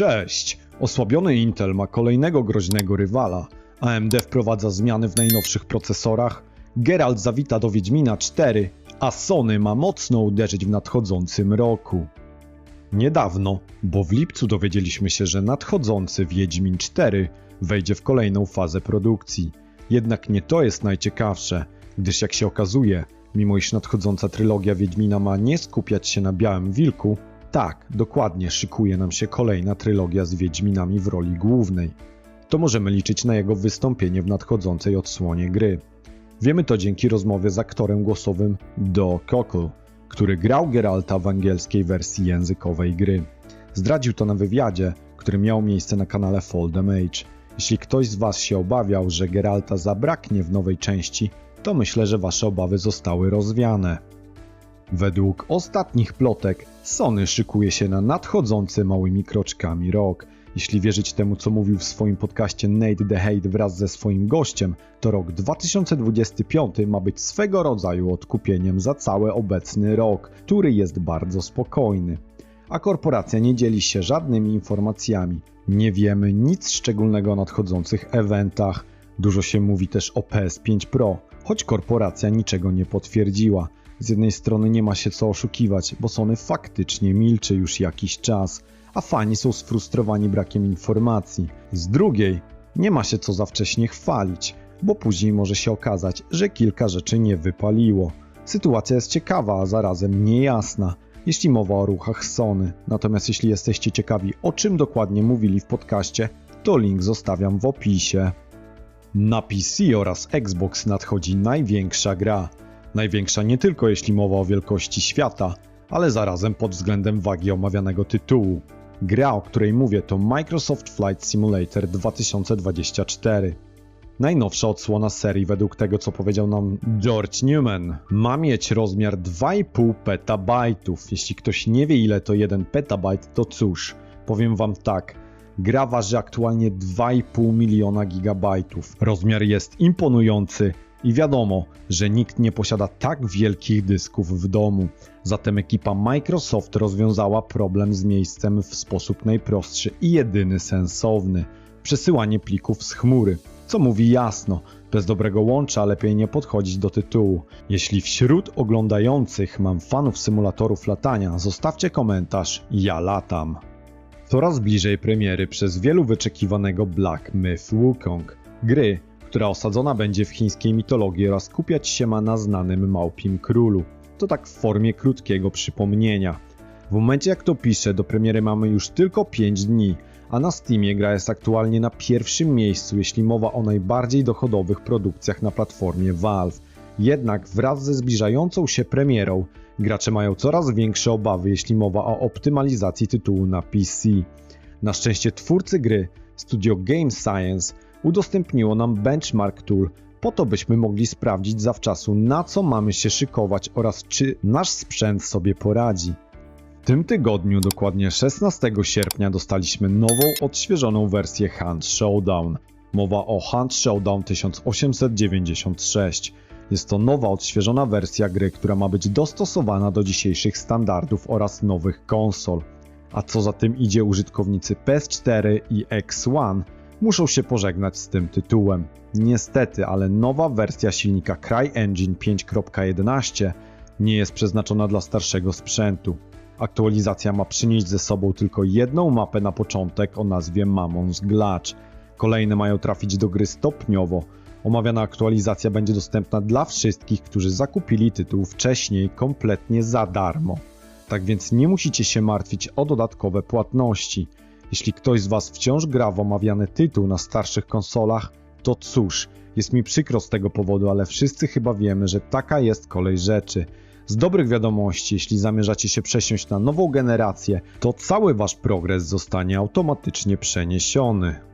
Cześć! Osłabiony Intel ma kolejnego groźnego rywala. AMD wprowadza zmiany w najnowszych procesorach. Geralt zawita do Wiedźmina 4, a Sony ma mocno uderzyć w nadchodzącym roku. Niedawno, bo w lipcu dowiedzieliśmy się, że nadchodzący Wiedźmin 4 wejdzie w kolejną fazę produkcji. Jednak nie to jest najciekawsze, gdyż jak się okazuje, mimo iż nadchodząca trylogia Wiedźmina ma nie skupiać się na Białym Wilku, tak, dokładnie szykuje nam się kolejna trylogia z Wiedźminami w roli głównej. To możemy liczyć na jego wystąpienie w nadchodzącej odsłonie gry. Wiemy to dzięki rozmowie z aktorem głosowym Do Cockle, który grał Geralta w angielskiej wersji językowej gry. Zdradził to na wywiadzie, który miał miejsce na kanale Fold'em Age. Jeśli ktoś z Was się obawiał, że Geralta zabraknie w nowej części, to myślę, że Wasze obawy zostały rozwiane. Według ostatnich plotek, Sony szykuje się na nadchodzący małymi kroczkami rok. Jeśli wierzyć temu, co mówił w swoim podcaście Nate the Hate wraz ze swoim gościem, to rok 2025 ma być swego rodzaju odkupieniem za cały obecny rok, który jest bardzo spokojny. A korporacja nie dzieli się żadnymi informacjami. Nie wiemy nic szczególnego o nadchodzących eventach. Dużo się mówi też o PS5 Pro, choć korporacja niczego nie potwierdziła. Z jednej strony nie ma się co oszukiwać, bo Sony faktycznie milczy już jakiś czas, a fani są sfrustrowani brakiem informacji. Z drugiej, nie ma się co za wcześnie chwalić, bo później może się okazać, że kilka rzeczy nie wypaliło. Sytuacja jest ciekawa, a zarazem niejasna, jeśli mowa o ruchach Sony. Natomiast jeśli jesteście ciekawi, o czym dokładnie mówili w podcaście, to link zostawiam w opisie. Na PC oraz Xbox nadchodzi największa gra. Największa nie tylko jeśli mowa o wielkości świata, ale zarazem pod względem wagi omawianego tytułu. Gra, o której mówię, to Microsoft Flight Simulator 2024. Najnowsza odsłona serii, według tego co powiedział nam George Newman, ma mieć rozmiar 2,5 petabajtów. Jeśli ktoś nie wie ile to 1 petabajt, to cóż, powiem wam tak. Gra waży aktualnie 2,5 miliona gigabajtów. Rozmiar jest imponujący i wiadomo, że nikt nie posiada tak wielkich dysków w domu. Zatem ekipa Microsoft rozwiązała problem z miejscem w sposób najprostszy i jedyny sensowny przesyłanie plików z chmury. Co mówi jasno, bez dobrego łącza lepiej nie podchodzić do tytułu. Jeśli wśród oglądających mam fanów symulatorów latania, zostawcie komentarz, ja latam. Coraz bliżej premiery przez wielu wyczekiwanego Black Myth Wukong, gry, która osadzona będzie w chińskiej mitologii oraz skupiać się ma na znanym małpim królu. To tak w formie krótkiego przypomnienia. W momencie jak to piszę, do premiery mamy już tylko 5 dni, a na Steamie gra jest aktualnie na pierwszym miejscu, jeśli mowa o najbardziej dochodowych produkcjach na platformie Valve. Jednak wraz ze zbliżającą się premierą, gracze mają coraz większe obawy, jeśli mowa o optymalizacji tytułu na PC. Na szczęście twórcy gry, studio Game Science, udostępniło nam benchmark tool, po to byśmy mogli sprawdzić zawczasu na co mamy się szykować oraz czy nasz sprzęt sobie poradzi. W tym tygodniu, dokładnie 16 sierpnia, dostaliśmy nową, odświeżoną wersję Hunt Showdown. Mowa o Hunt Showdown 1896. Jest to nowa, odświeżona wersja gry, która ma być dostosowana do dzisiejszych standardów oraz nowych konsol. A co za tym idzie, użytkownicy PS4 i X1 muszą się pożegnać z tym tytułem. Niestety, ale nowa wersja silnika CryEngine 5.11 nie jest przeznaczona dla starszego sprzętu. Aktualizacja ma przynieść ze sobą tylko jedną mapę na początek o nazwie Mamon's Glitch. Kolejne mają trafić do gry stopniowo. Omawiana aktualizacja będzie dostępna dla wszystkich, którzy zakupili tytuł wcześniej kompletnie za darmo. Tak więc nie musicie się martwić o dodatkowe płatności. Jeśli ktoś z Was wciąż gra w omawiany tytuł na starszych konsolach, to cóż, jest mi przykro z tego powodu, ale wszyscy chyba wiemy, że taka jest kolej rzeczy. Z dobrych wiadomości, jeśli zamierzacie się przesiąść na nową generację, to cały Wasz progres zostanie automatycznie przeniesiony.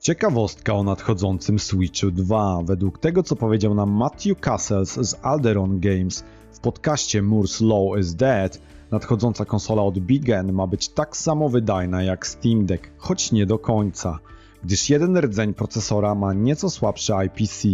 Ciekawostka o nadchodzącym Switchu 2. Według tego, co powiedział nam Matthew Castles z Alderon Games w podcaście Moore's Law is Dead, nadchodząca konsola od Big N ma być tak samo wydajna jak Steam Deck, choć nie do końca, gdyż jeden rdzeń procesora ma nieco słabszy IPC.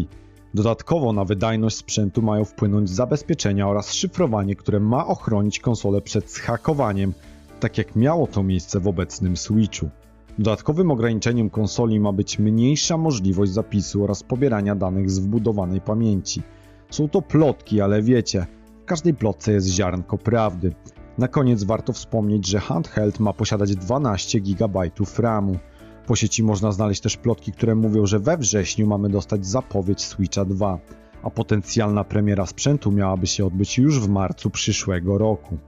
Dodatkowo na wydajność sprzętu mają wpłynąć zabezpieczenia oraz szyfrowanie, które ma ochronić konsolę przed zhakowaniem, tak jak miało to miejsce w obecnym Switchu. Dodatkowym ograniczeniem konsoli ma być mniejsza możliwość zapisu oraz pobierania danych z wbudowanej pamięci. Są to plotki, ale wiecie, w każdej plotce jest ziarnko prawdy. Na koniec warto wspomnieć, że handheld ma posiadać 12 GB RAMu. Po sieci można znaleźć też plotki, które mówią, że we wrześniu mamy dostać zapowiedź Switcha 2, a potencjalna premiera sprzętu miałaby się odbyć już w marcu przyszłego roku.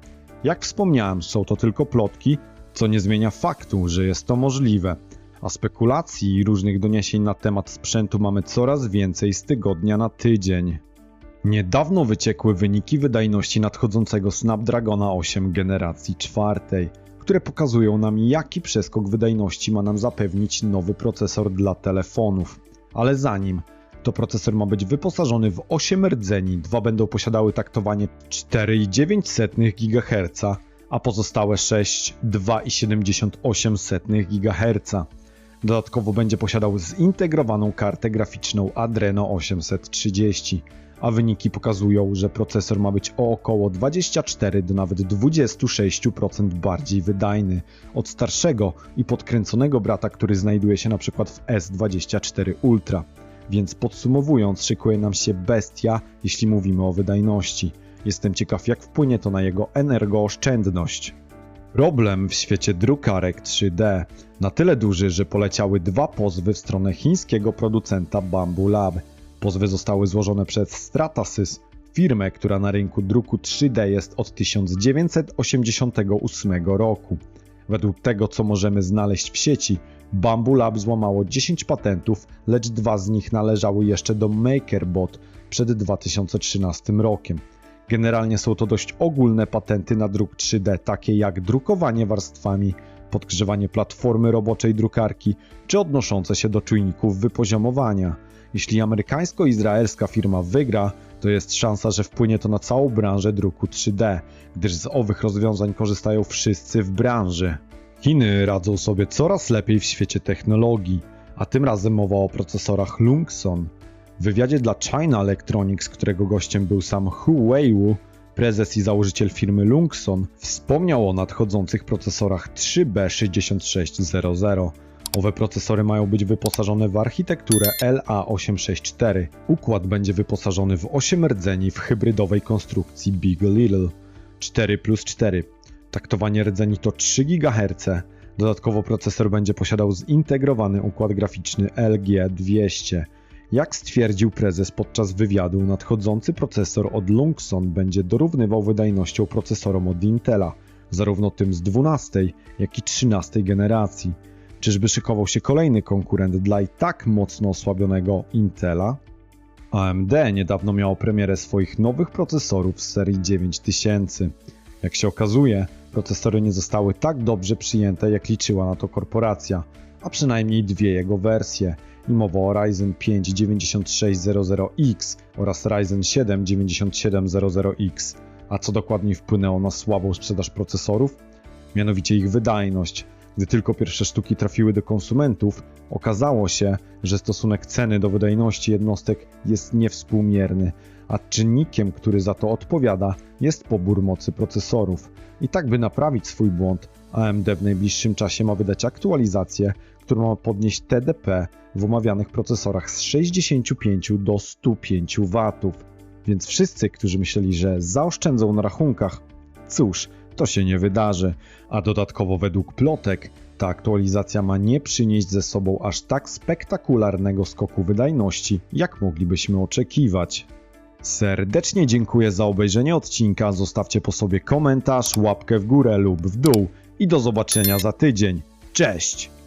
Jak wspomniałem, są to tylko plotki, co nie zmienia faktu, że jest to możliwe, a spekulacji i różnych doniesień na temat sprzętu mamy coraz więcej z tygodnia na tydzień. Niedawno wyciekły wyniki wydajności nadchodzącego Snapdragona 8 generacji czwartej, które pokazują nam jaki przeskok wydajności ma nam zapewnić nowy procesor dla telefonów. Ale zanim, to procesor ma być wyposażony w 8 rdzeni, dwa będą posiadały taktowanie 4,9 GHz, a pozostałe 6 2,78 GHz. Dodatkowo będzie posiadał zintegrowaną kartę graficzną Adreno 830, a wyniki pokazują, że procesor ma być o około 24 do nawet 26% bardziej wydajny od starszego i podkręconego brata, który znajduje się na przykład w S24 Ultra. Więc podsumowując, szykuje nam się bestia, jeśli mówimy o wydajności. Jestem ciekaw, jak wpłynie to na jego energooszczędność. Problem w świecie drukarek 3D na tyle duży, że poleciały dwa pozwy w stronę chińskiego producenta Bamboo Lab. Pozwy zostały złożone przez Stratasys, firmę, która na rynku druku 3D jest od 1988 roku. Według tego, co możemy znaleźć w sieci, Bamboo Lab złamało 10 patentów, lecz dwa z nich należały jeszcze do MakerBot przed 2013 rokiem. Generalnie są to dość ogólne patenty na druk 3D, takie jak drukowanie warstwami, podgrzewanie platformy roboczej drukarki, czy odnoszące się do czujników wypoziomowania. Jeśli amerykańsko-izraelska firma wygra, to jest szansa, że wpłynie to na całą branżę druku 3D, gdyż z owych rozwiązań korzystają wszyscy w branży. Chiny radzą sobie coraz lepiej w świecie technologii, a tym razem mowa o procesorach Lungson. W wywiadzie dla China Electronics, którego gościem był sam Hu Weiwu, prezes i założyciel firmy Lungson, wspomniał o nadchodzących procesorach 3B6600. Owe procesory mają być wyposażone w architekturę LA864. Układ będzie wyposażony w 8 rdzeni w hybrydowej konstrukcji Big Little 4 plus 4. Taktowanie rdzeni to 3 GHz. Dodatkowo procesor będzie posiadał zintegrowany układ graficzny LG200. Jak stwierdził prezes podczas wywiadu, nadchodzący procesor od Lungson będzie dorównywał wydajnością procesorom od Intela, zarówno tym z 12, jak i 13 generacji. Czyżby szykował się kolejny konkurent dla i tak mocno osłabionego Intela? AMD niedawno miało premierę swoich nowych procesorów z serii 9000. Jak się okazuje, procesory nie zostały tak dobrze przyjęte, jak liczyła na to korporacja, a przynajmniej dwie jego wersje i mowa o Ryzen 5 9600X oraz Ryzen 7 9700X. A co dokładnie wpłynęło na słabą sprzedaż procesorów? Mianowicie ich wydajność. Gdy tylko pierwsze sztuki trafiły do konsumentów, okazało się, że stosunek ceny do wydajności jednostek jest niewspółmierny, a czynnikiem, który za to odpowiada, jest pobór mocy procesorów. I tak, by naprawić swój błąd, AMD w najbliższym czasie ma wydać aktualizację, która ma podnieść TDP w omawianych procesorach z 65 do 105 W. Więc wszyscy, którzy myśleli, że zaoszczędzą na rachunkach, cóż, to się nie wydarzy. A dodatkowo według plotek, ta aktualizacja ma nie przynieść ze sobą aż tak spektakularnego skoku wydajności, jak moglibyśmy oczekiwać. Serdecznie dziękuję za obejrzenie odcinka, zostawcie po sobie komentarz, łapkę w górę lub w dół i do zobaczenia za tydzień. Cześć!